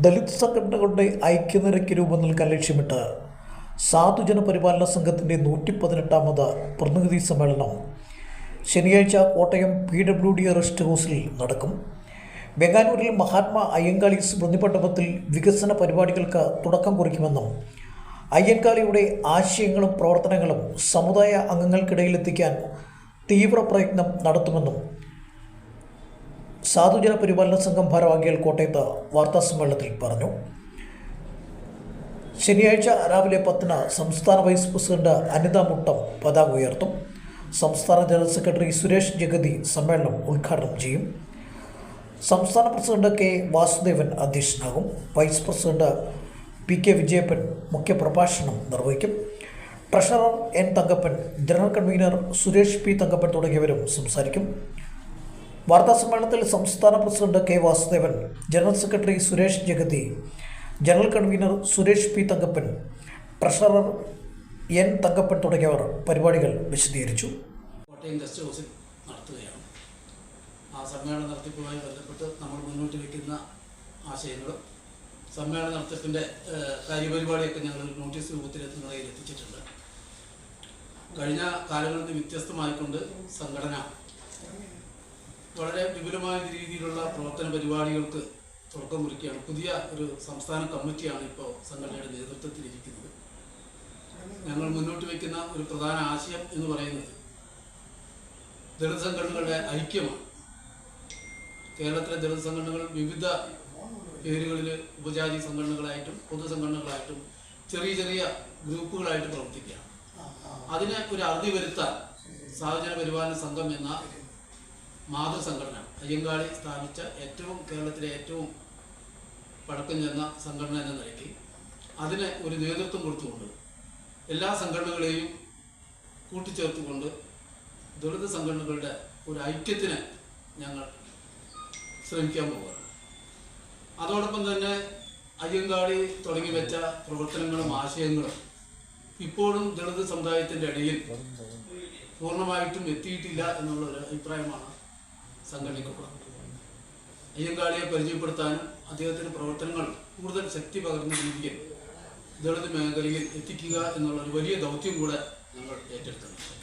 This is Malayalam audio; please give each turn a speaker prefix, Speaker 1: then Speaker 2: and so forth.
Speaker 1: ദലിത് സംഘടനകളുടെ ഐക്യനിരയ്ക്ക് രൂപം നൽകാൻ ലക്ഷ്യമിട്ട് സാധുജന പരിപാലന സംഘത്തിന്റെ നൂറ്റി പതിനെട്ടാമത് പ്രതിനിധി സമ്മേളനം ശനിയാഴ്ച Kottayam P W D rest ഹൗസിൽ നടക്കും. ബംഗാലൂരിൽ മഹാത്മാ അയ്യങ്കാളി സ്മൃതി വികസന പരിപാടികൾക്ക് തുടക്കം കുറിക്കുമെന്നും അയ്യങ്കാളിയുടെ ആശയങ്ങളും പ്രവർത്തനങ്ങളും സമുദായ അംഗങ്ങൾക്കിടയിലെത്തിക്കാൻ തീവ്ര പ്രയത്നം നടത്തുമെന്നും സാധുജന പരിപാലന സംഘം ഭാരവാഹികൾ കോട്ടയത്ത് വാർത്താസമ്മേളനത്തിൽ പറഞ്ഞു. ശനിയാഴ്ച രാവിലെ പത്തിന് സംസ്ഥാന വൈസ് പ്രസിഡന്റ് അനിത മുട്ടം പതാക ഉയർത്തും. സംസ്ഥാന ജനറൽ സെക്രട്ടറി സുരേഷ് ജഗതി സമ്മേളനം ഉദ്ഘാടനം ചെയ്യും. സംസ്ഥാന president K Vasudevan അധ്യക്ഷനാകും. Vice president P K Vijayappan മുഖ്യപ്രഭാഷണം നിർവഹിക്കും. Treasurer N Thankappan general convener Suresh P Thankappan തുടങ്ങിയവരും സംസാരിക്കും. വാർത്താസമ്മേളനത്തിൽ സംസ്ഥാന president K Vasudevan general secretary Suresh Jagathi general convener Suresh P Thankappan treasurer N Thankappan തുടങ്ങിയവർ പരിപാടികൾ വിശദീകരിച്ചു.
Speaker 2: കോട്ടയം ഗസ്റ്റ് ഹൗസിൽ നടത്തുകയാണ്. ആ സമ്മേളന നടത്തിപ്പുമായി ബന്ധപ്പെട്ട് നമ്മൾ മുന്നോട്ട് വയ്ക്കുന്ന ആശയങ്ങളും സമ്മേളന നടത്തിപ്പിന്റെ കാര്യപരിപാടിയൊക്കെ ഞങ്ങൾ നോട്ടീസ് രൂപത്തിൽ നിങ്ങളിൽ എത്തിച്ചിട്ടുണ്ട്. കഴിഞ്ഞ കാലങ്ങളിൽ വ്യത്യസ്തമായിക്കൊണ്ട് സംഘടന വളരെ വിപുലമായ രീതിയിലുള്ള പ്രവർത്തന പരിപാടികൾക്ക് തുടക്കം കുറിക്കുകയാണ്. പുതിയ ഒരു സംസ്ഥാന കമ്മിറ്റിയാണ് ഇപ്പോൾ സംഘടനയുടെ നേതൃത്വത്തിലിരിക്കുന്നത് ഞങ്ങൾ മുന്നോട്ട് വയ്ക്കുന്ന ഒരു പ്രധാന ആശയം എന്ന് പറയുന്നത് ദളിത് സംഘടനകളുടെ ഐക്യമാണ്. കേരളത്തിലെ ദളിത് സംഘടനകൾ വിവിധ പേരുകളിൽ ഉപജാതി സംഘടനകളായിട്ടും പൊതുസംഘടനകളായിട്ടും ചെറിയ ചെറിയ ഗ്രൂപ്പുകളായിട്ട് പ്രവർത്തിക്കുകയാണ്. അതിനെ ഒരു അറുതി വരുത്താൻ സാഹചര്യ പരിപാലന സംഘം എന്ന മാതൃസംഘടന. അയ്യങ്കാളി സ്ഥാപിച്ച ഏറ്റവും കേരളത്തിലെ ഏറ്റവും പഴക്കം ചെന്ന സംഘടന എന്ന നിലയ്ക്ക് അതിന് ഒരു നേതൃത്വം കൊടുത്തുകൊണ്ട് എല്ലാ സംഘടനകളെയും കൂട്ടിച്ചേർത്തുകൊണ്ട് ദളിത് സംഘടനകളുടെ ഒരു ഐക്യത്തിന് ഞങ്ങൾ ശ്രമിക്കാൻ പോവുകയാണ്. അതോടൊപ്പം തന്നെ അയ്യങ്കാളി തുടങ്ങി വെച്ച പ്രവർത്തനങ്ങളും ആശയങ്ങളും ഇപ്പോഴും ദളിത് സമുദായത്തിന്റെ ഇടയിൽ പൂർണമായിട്ടും എത്തിയിട്ടില്ല എന്നുള്ള ഒരു അഭിപ്രായമാണ് സംഘടനയ്ക്കുള്ളത് അയ്യങ്കാളിയെ പരിചയപ്പെടുത്താനും അദ്ദേഹത്തിന്റെ പ്രവർത്തനങ്ങൾ കൂടുതൽ ശക്തി പകർന്ന രീതിയിൽ ദളിത് മേഖലയിൽ എത്തിക്കുക എന്നുള്ള ഒരു വലിയ ദൗത്യം കൂടെ ഞങ്ങൾ ഏറ്റെടുക്കുന്നുണ്ട്